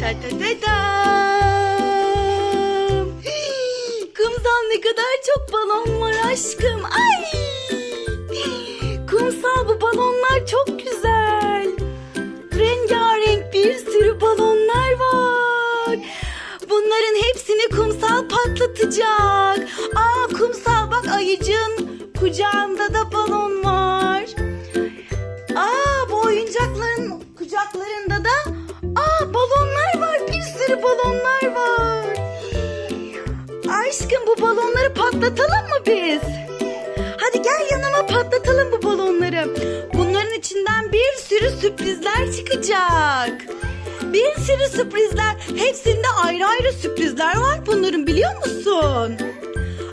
Ta ta. Kumsal ne kadar çok balon var aşkım. Ay! Kumsal bu balonlar çok güzel. Rengarenk bir sürü balonlar var. Bunların hepsini kumsal patlatacak. Aa kumsal bak ayıcın kucağında da balon bu balonları patlatalım mı biz? Hadi gel yanıma patlatalım bu balonları. Bunların içinden bir sürü sürprizler çıkacak. Bir sürü sürprizler. Hepsinde ayrı ayrı sürprizler var bunların biliyor musun?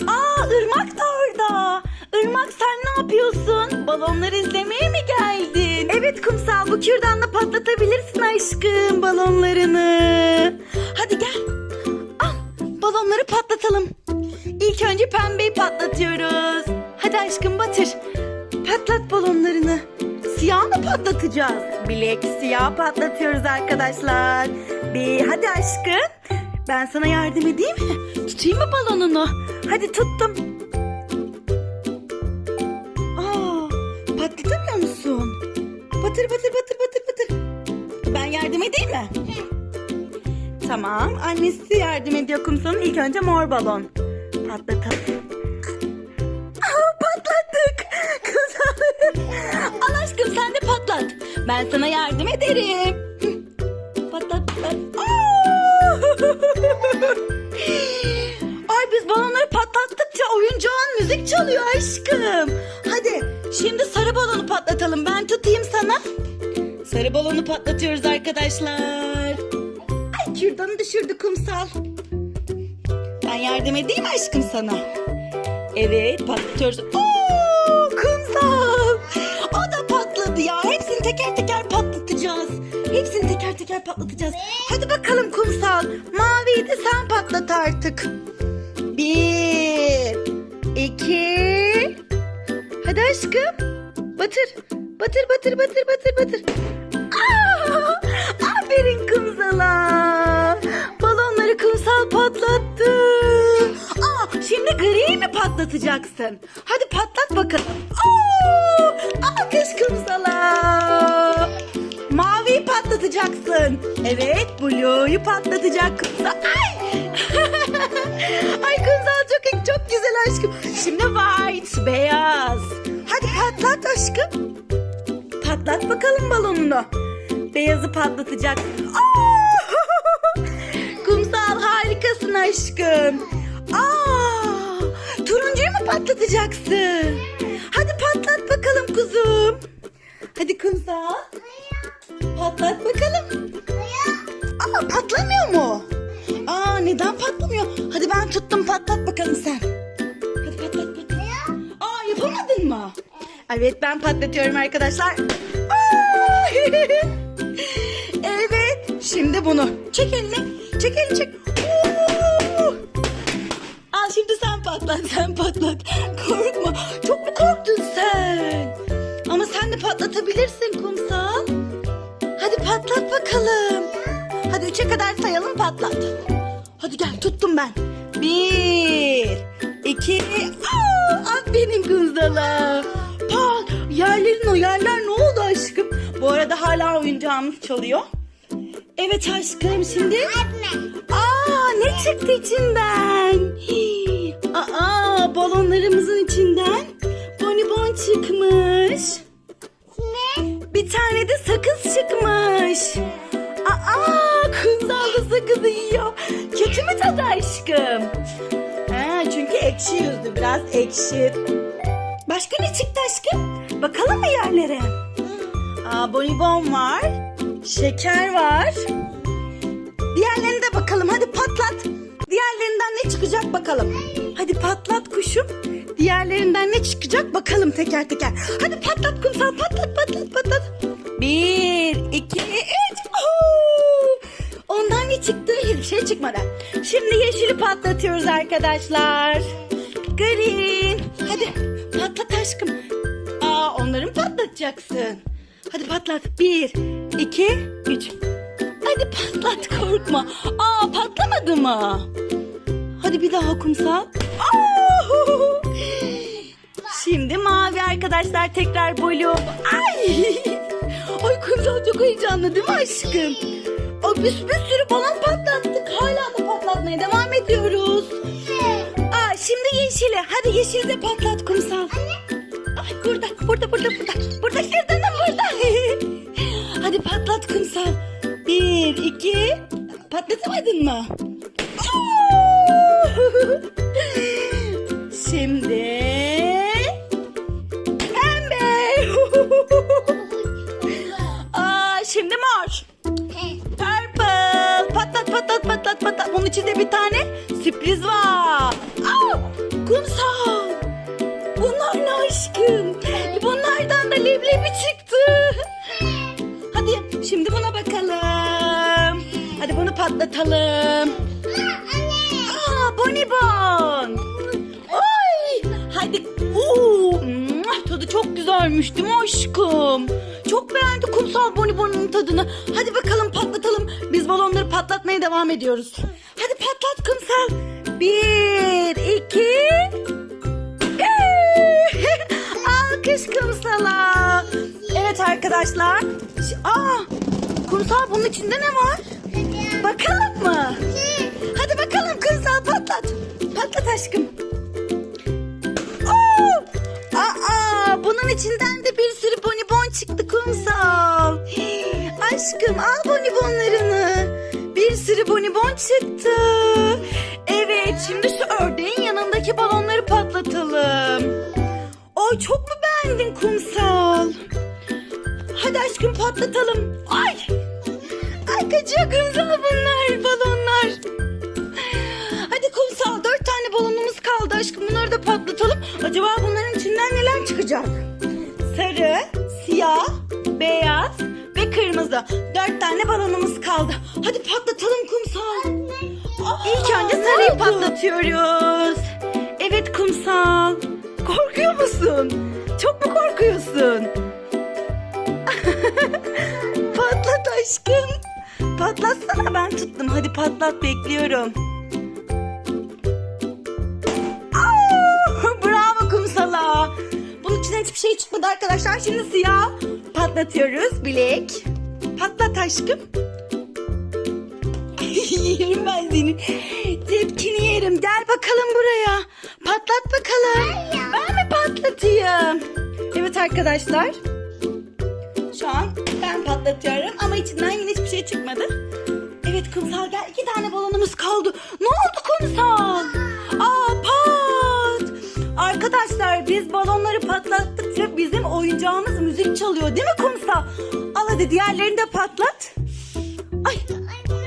Aa Irmak da orada. Irmak sen ne yapıyorsun? Balonları izlemeye mi geldin? Evet kumsal bu kürdanla patlatabilirsin aşkım balonlarını. Hadi gel. Önce pembeyi patlatıyoruz. Hadi aşkım batır. Patlat balonlarını. Siyah mı patlatacağız? Bilek siyah patlatıyoruz arkadaşlar. Bir hadi aşkım. Ben sana yardım edeyim mi? Tutayım mı balonunu? Hadi tuttum. Aa, patlatamıyor musun? Batır batır batır batır batır. Ben yardım edeyim mi? Tamam. Annesi yardım ediyor kumsalın. İlk önce mor balon. Patlatalım. Aa, patlattık. Kızım. Al aşkım sen de patlat. Ben sana yardım ederim. Patlat patlat. Ay biz balonları patlattıkça oyuncağın müzik çalıyor aşkım. Hadi şimdi sarı balonu patlatalım. Ben tutayım sana. Sarı balonu patlatıyoruz arkadaşlar. Ay kürdanı düşürdü kumsal. Yardım edeyim aşkım sana? Evet patlatıyoruz. Oo, kumsal. O da patladı ya. Hepsini teker teker patlatacağız. Hepsini teker teker patlatacağız. Hadi bakalım kumsal. Maviyi de sen patlat artık. Bir, iki. Hadi aşkım. Batır. Batır batır batır batır batır. Patlatacaksın? Hadi patlat bakalım. Oo, alkış kumsala. Maviyi patlatacaksın. Evet, Blue'yu patlatacak kumsal. Ay! Ay kumsal çok çok güzel aşkım. Şimdi white, beyaz. Hadi patlat aşkım. Patlat bakalım balonunu. Beyazı patlatacak. Aa! Kumsal harikasın aşkım. Aa! Patlatacaksın? Hadi patlat bakalım kuzum. Hadi kumsal. Patlat bakalım. Aa patlamıyor mu? Aa neden patlamıyor? Hadi ben tuttum patlat bakalım sen. Hadi patlat patlat. Aa yapamadın mı? Evet ben patlatıyorum arkadaşlar. Evet şimdi bunu. Çek elini. Çek elini çek. Patlat sen patlat. Korkma. Çok mu korktun sen? Ama sen de patlatabilirsin kumsal. Hadi patlat bakalım. Hadi üçe kadar sayalım patlat. Hadi gel tuttum ben. Bir, iki, aa, aferin kumsala. Pat, yerlerin o yerler ne oldu aşkım? Bu arada hala oyuncağımız çalıyor. Evet aşkım şimdi. Aa ne çıktı içinden? Balonlarımızın içinden bonibon çıkmış. Bir tane de sakız çıkmış. Aa, kumsallı sakızı yiyor. Kötü mü tadı aşkım? Ha, çünkü ekşi yüzdü. Biraz ekşi. Başka ne çıktı aşkım? Bakalım mı yerlere? Aa, bonibon var. Şeker var. Diğerlerine de bakalım. Hadi patlat. Diğerlerinden ne çıkacak bakalım. Hadi patlat kuşum. Diğerlerinden ne çıkacak bakalım teker teker. Hadi patlat kumsal patlat patlat patlat. Bir, iki, üç. Oo! Ondan ne çıktı? Hiçbir şey çıkmadı. Şimdi yeşili patlatıyoruz arkadaşlar. Green. Hadi patlat aşkım. Aa onları mı patlatacaksın? Hadi patlat. Bir, iki, üç. Hadi patlat korkma. Aa patlamadı mı? Hadi bir daha kumsal. Aa! Şimdi mavi arkadaşlar tekrar bolu. Ay! Ay kumsal çok heyecanlı değil mi aşkım? Ay bir, bir sürü balon patlattık. Hala da patlatmaya devam ediyoruz. Aa şimdi yeşili. Hadi yeşili de patlat kumsal. Ay burada, burada, burada, burada. Burada şuradan da burada. Hadi patlat kumsal. Bir, iki. Patlatamadın mı? Oo! Şimdi pembe. Aa, şimdi mor. Purple. Patlat patlat patlat patlat. Bunun içinde bir tane sürpriz var. Aa, kumsal. Bunlar ne aşkım? Bunlardan da leblebi çıktı. Hadi şimdi buna bakalım. Hadi bunu patlatalım. Bonibon. Oy. Hadi. Oo, tadı çok güzelmiş değil mi aşkım? Çok beğendi kumsal bonibonun tadını. Hadi bakalım patlatalım. Biz balonları patlatmaya devam ediyoruz. Hadi patlat kumsal. Bir, iki, Alkış kumsala. Evet arkadaşlar. Aa, kumsal bunun içinde ne var? Bakalım mı? Hadi bakalım kumsal patlat. Patlat aşkım. Oo! Aa, bunun içinden de bir sürü bonibon çıktı kumsal. Aşkım al bonibonlarını. Bir sürü bonibon çıktı. Evet şimdi şu ördeğin yanındaki balonları patlatalım. Ay çok mu beğendin kumsal? Hadi aşkım patlatalım. Ay! Kaçıyor kumsal bunlar balonlar. Hadi kumsal dört tane balonumuz kaldı aşkım. Bunları da patlatalım. Acaba bunların içinden neler çıkacak? Sarı, siyah, beyaz ve kırmızı. Dört tane balonumuz kaldı. Hadi patlatalım kumsal. İlk önce sarıyı patlatıyoruz. Evet kumsal. Korkuyor musun? Patlatsana ben tuttum. Hadi patlat bekliyorum. Aa, bravo kumsala. Bunun içinden hiçbir şey çıkmadı arkadaşlar. Şimdi siyah patlatıyoruz. Bilek. Patlat aşkım. yerim ben senin. Tepkini yerim. Gel bakalım buraya. Patlat bakalım. Ben mi patlatayım? Evet arkadaşlar. Şu an ben patlatıyorum ama içinden yine hiçbir şey çıkmadı. Evet kumsal gel. iki tane balonumuz kaldı. Ne oldu kumsal? Aa pat. Arkadaşlar biz balonları patlattıkça bizim oyuncağımız müzik çalıyor değil mi kumsal? Al hadi diğerlerini de patlat. Ay.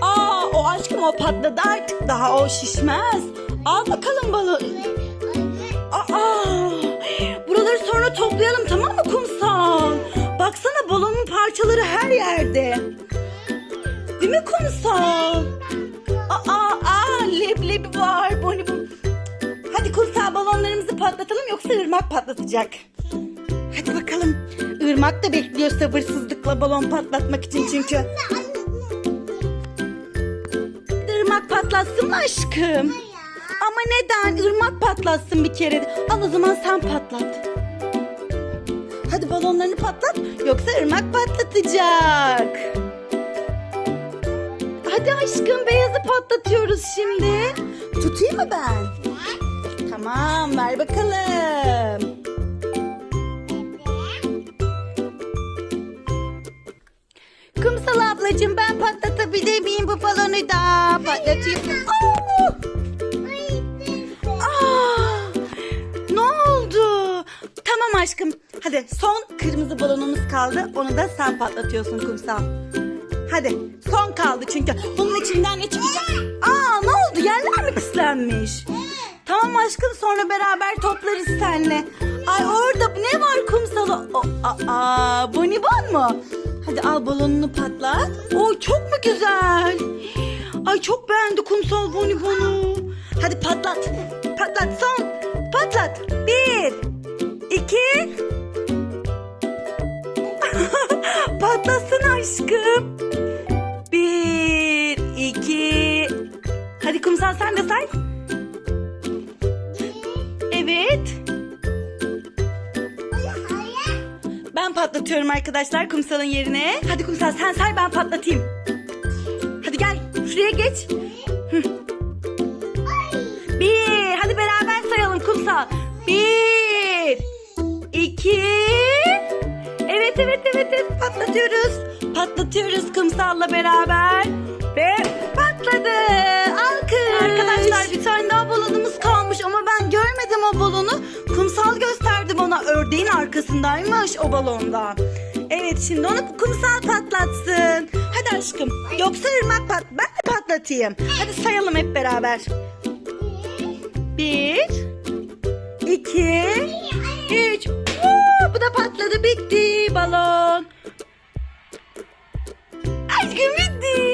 Aa o aşkım o patladı artık daha o şişmez. Al bakalım balon. Parçaları her yerde. Değil mi kumsal? Aa, aa leblebi var. Boni bu. Hadi kumsal balonlarımızı patlatalım yoksa ırmak patlatacak. Hadi bakalım. Irmak da bekliyor sabırsızlıkla balon patlatmak için çünkü. Irmak patlatsın mı aşkım? Ama neden? Irmak patlatsın bir kere. Al o zaman sen patlat. Hadi balonlarını patlat. Yoksa ırmak patlatacak. Hadi aşkım beyazı patlatıyoruz şimdi. Tutayım mı ben? Tamam ver bakalım. Kumsal ablacığım ben patlatabilir miyim bu balonu da? Patlatayım. Aa, aşkım. Hadi son kırmızı balonumuz kaldı. Onu da sen patlatıyorsun kumsal. Hadi son kaldı çünkü. Bunun içinden ne çıkacak? Aa ne oldu? Yerler mi pislenmiş? Tamam aşkım sonra beraber toplarız seninle. Ay orada ne var kumsala? O, aa, bonibon mu? Hadi al balonunu patlat. Oy çok mu güzel? Ay çok beğendi kumsal bonibonu. Hadi patlat. aşkım. Bir, iki. Hadi kumsal sen de say. Evet. Ben patlatıyorum arkadaşlar kumsalın yerine. Hadi kumsal sen say ben patlatayım. Hadi gel şuraya geç. Bir. Hadi beraber sayalım kumsal. Bir. iki. Evet evet patlatıyoruz. Patlatıyoruz kumsalla beraber. Ve patladı. Alkış. Arkadaşlar bir tane daha balonumuz kalmış ama ben görmedim o balonu. Kumsal gösterdi bana. Ördeğin arkasındaymış o balonda. Evet şimdi onu kumsal patlatsın. Hadi aşkım. Yoksa ırmak pat. Ben de patlatayım. Hadi sayalım hep beraber. Bir, iki, üç. Bu da patladı bitti balon. Aşkım bitti.